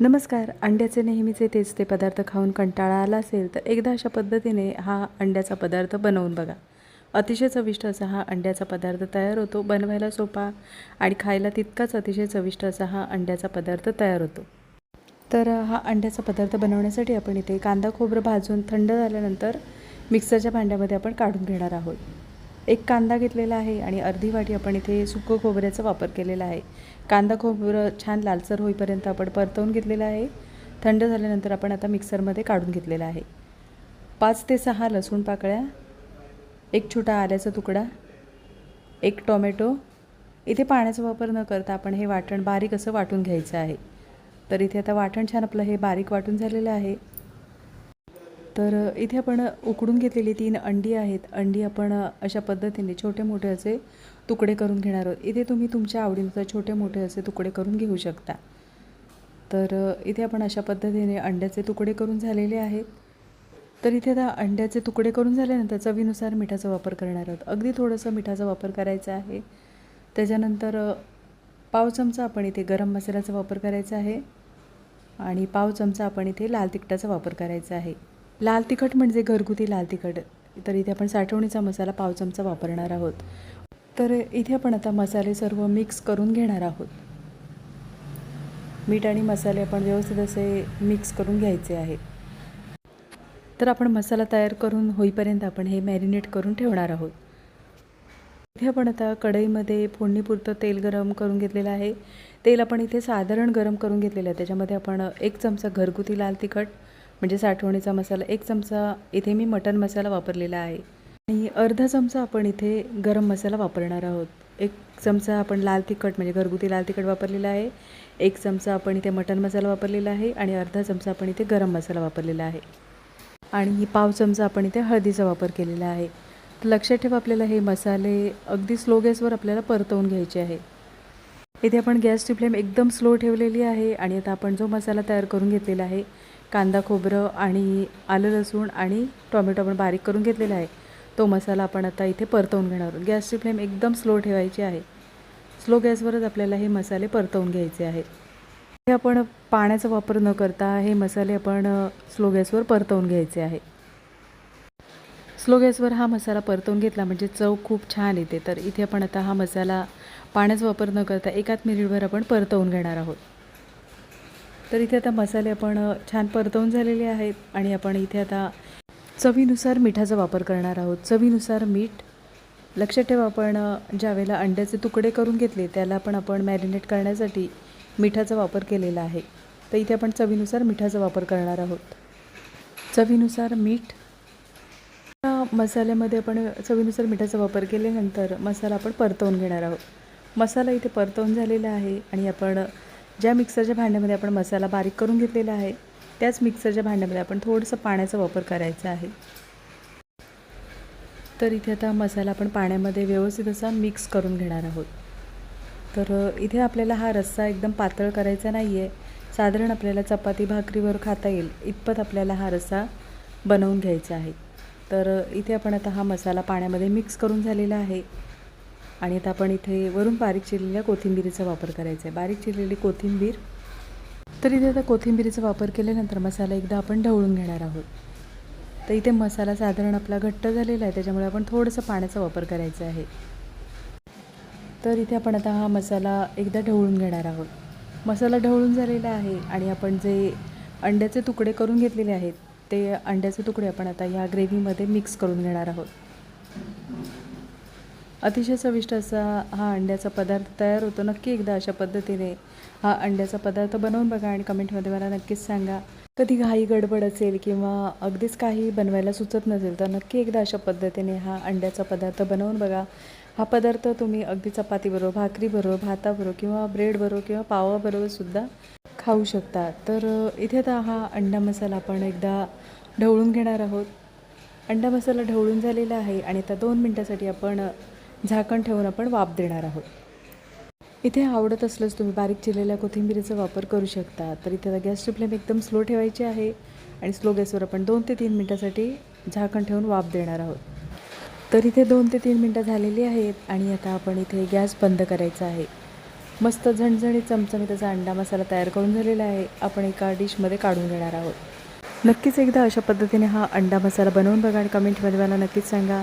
नमस्कार. अंड्याचे नेहमीचे तेच ते पदार्थ खाऊन कंटाळा आला असेल तर एकदा अशा पद्धतीने हा अंड्याचा पदार्थ बनवून बघा. अतिशय चविष्ट असा हा अंड्याचा पदार्थ तयार होतो बनवायला सोपा आणि खायला तितकाच अतिशय चविष्ट असा हा अंड्याचा पदार्थ तयार होतो. तर हा अंड्याचा पदार्थ बनवण्यासाठी आपण इथे कांदा खोबरं भाजून थंड झाल्यानंतर मिक्सरच्या भांड्यामध्ये आपण काढून घेणार आहोत. एक कांदा घेतलेला आहे आणि अर्धी वाटी आपण इथे सुकं खोबऱ्याचा वापर केलेला आहे. कांदा खोबरं छान लालसर होईपर्यंत आपण परतवून घेतलेलं आहे. थंड झाल्यानंतर आपण आता मिक्सरमध्ये काढून घेतलेला आहे. पाच ते सहा लसूण पाकळ्या एक छोटा आल्याचा तुकडा एक टोमॅटो. इथे पाण्याचा वापर न करता आपण हे वाटण बारीक असं वाटून घ्यायचं आहे. तर इथे आता वाटण छान आपलं हे बारीक वाटून झालेलं आहे. तर इथे आपण उकडून घेतलेली तीन अंडी आहेत. अंडी आपण अशा पद्धतीने छोटे मोठे असे तुकडे करून घेणार आहोत. इथे तुम्ही तुमच्या आवडीनुसार छोटे मोठे असे तुकडे करून घेऊ शकता. तर इथे आपण अशा पद्धतीने अंड्याचे तुकडे करून झालेले आहेत. तर इथे आता अंड्याचे तुकडे करून झाल्यानंतर चवीनुसार मिठाचा वापर करणार आहोत. अगदी थोडंसं मिठाचा वापर करायचा आहे. त्याच्यानंतर पाव चमचा आपण इथे गरम मसाल्याचा वापर करायचा आहे. आणि पाव चमचा आपण इथे लाल तिखटाचा वापर करायचा आहे. लाल तिखट म्हणजे घरगुती लाल तिखट. तर इथे आपण साठवणीचा मसाला पाव चमचा वापरणार आहोत. तर इथे आपण आता मसाले सर्व मिक्स करून घेणार आहोत. मीठ आणि मसाले आपण व्यवस्थित असे मिक्स करून घ्यायचे आहे. तर आपण मसाला तयार करून होईपर्यंत आपण हे मॅरिनेट करून ठेवणार आहोत. इथे आपण आता कढईमध्ये फोडणीपुरतं तेल गरम करून घेतलेलं आहे. तेल आपण इथे साधारण गरम करून घेतलेलं आहे. त्याच्यामध्ये आपण एक चमचा घरगुती लाल तिखट म्हणजे साठवणीचा मसाला एक चमचा इथे मी मटन मसाला वापरलेला आहे. आणि अर्धा चमचा आपण इथे गरम मसाला वापरणार आहोत. एक चमचा आपण लाल तिखट म्हणजे घरगुती लाल तिखट वापरलेला आहे. एक चमचा आपण इथे मटन मसाला वापरलेला आहे आणि अर्धा चमचा आपण इथे गरम मसाला वापरलेला आहे. आणि पाव चमचा आपण इथे हळदीचा वापर केलेला आहे. तर लक्षात ठेवा आपल्याला हे मसाले अगदी स्लो गॅसवर आपल्याला परतवून घ्यायचे आहे. इथे आपण गॅसची फ्लेम एकदम स्लो ठेवलेली आहे आणि आता आपण जो मसाला तयार करून घेतलेला आहे कांदा खोबरं आणि आलं लसूण आणि टोमॅटो आपण बारीक करून घेतलेला आहे. तो मसाला आपण आता इथे परतवून घेणार आहोत. गॅसची फ्लेम एकदम स्लो ठेवायची आहे. स्लो गॅसवरच आपल्याला हे मसाले परतवून घ्यायचे आहेत. हे आपण पाण्याचा वापर न करता हे मसाले आपण स्लो गॅसवर परतवून घ्यायचे आहे. स्लो गॅसवर हा मसाला परतवून घेतला म्हणजे चव खूप छान येते. तर इथे आपण आता हा मसाला पाण्याचा वापर न करता एकाच मिनिटभर आपण परतवून घेणार आहोत. तर इथे आता मसाले आपण छान परतवून झालेले आहेत आणि आपण इथे आता चवीनुसार मिठाचा वापर करणार आहोत. चवीनुसार मीठ लक्षात ठेवा आपण ज्यावेळेला अंड्याचे तुकडे करून घेतले त्याला पण आपण मॅरिनेट करण्यासाठी मिठाचा वापर केलेला आहे. तर इथे आपण चवीनुसार मिठाचा वापर करणार आहोत. चवीनुसार मीठ मसाल्यामध्ये आपण चवीनुसार मिठाचा वापर केल्यानंतर मसाला आपण परतवून घेणार आहोत. मसाला इथे परतवून झालेला आहे आणि आपण ज्या मिक्सरच्या भांड्यामध्ये आपण मसाला बारीक करून घेतलेला आहे त्याच मिक्सरच्या भांड्यामध्ये आपण थोडंसं पाण्याचा वापर करायचा आहे. तर इथे आता मसाला आपण पाण्यामध्ये व्यवस्थित असा मिक्स करून घेणार आहोत. तर इथे आपल्याला हा रस्सा एकदम पातळ करायचा नाही आहे साधारण आपल्याला चपाती भाकरीवर खाता येईल इतपत आपल्याला हा रस्सा बनवून घ्यायचा आहे. तर इथे आपण आता हा मसाला पाण्यामध्ये मिक्स करून झालेला आहे. आणि आता आपण इथे वरून बारीक चिरलेल्या कोथिंबिरीचा वापर करायचा आहे. बारीक चिरलेली कोथिंबीर. तर इथे आता कोथिंबीरीचा वापर केल्यानंतर मसाला एकदा आपण ढवळून घेणार आहोत. तर इथे मसाला साधारण आपला घट्ट झालेला आहे त्याच्यामुळे आपण थोडंसं पाण्याचा वापर करायचा आहे. तर इथे आपण आता हा मसाला एकदा ढवळून घेणार आहोत. मसाला ढवळून झालेला आहे आणि आपण जे अंड्याचे तुकडे करून घेतलेले आहेत ते अंड्याचे तुकडे आपण आता ह्या ग्रेव्हीमध्ये मिक्स करून घेणार आहोत. अतिशय चविष्ट असा हा अंड्याचा पदार्थ तयार होतो. नक्की एकदा अशा पद्धतीने हा अंड्याचा पदार्थ बनवून बघा आणि कमेंटमध्ये मला नक्कीच सांगा. कधी घाई गडबड असेल किंवा अगदीच काही बनवायला सुचत नसेल तर नक्की एकदा अशा पद्धतीने हा अंड्याचा पदार्थ बनवून बघा. हा पदार्थ तुम्ही अगदी चपातीबरोबर भाकरीबरोबर भाताबरोबर किंवा ब्रेडबरोबर किंवा पावाबरोबर सुद्धा खाऊ शकता. तर इथे आता हा अंडा मसाला आपण एकदा ढवळून घेणार आहोत. अंडा मसाला ढवळून झालेला आहे आणि आता दोन मिनटासाठी आपण झाकण ठेवून आपण वाफ देणार आहोत. इथे आवडत असलंच तुम्ही बारीक चिरलेल्या कोथिंबीरीचा वापर करू शकता. तर इथे गॅसची फ्लेम एकदम स्लो ठेवायची आहे आणि स्लो गॅसवर आपण दोन ते तीन मिनटासाठी झाकण ठेवून वाफ देणार आहोत. तर इथे दोन ते तीन मिनटं झालेली आहेत आणि आता आपण इथे गॅस बंद करायचा आहे. मस्त झणझणीत चमचमीत त्याचा अंडा मसाला तयार करून झालेला आहे. आपण एका डिशमध्ये काढून घेणार आहोत. नक्कीच एकदा अशा पद्धतीने हा अंडा मसाला बनवून बघा आणि कमेंटमध्ये मला नक्कीच सांगा.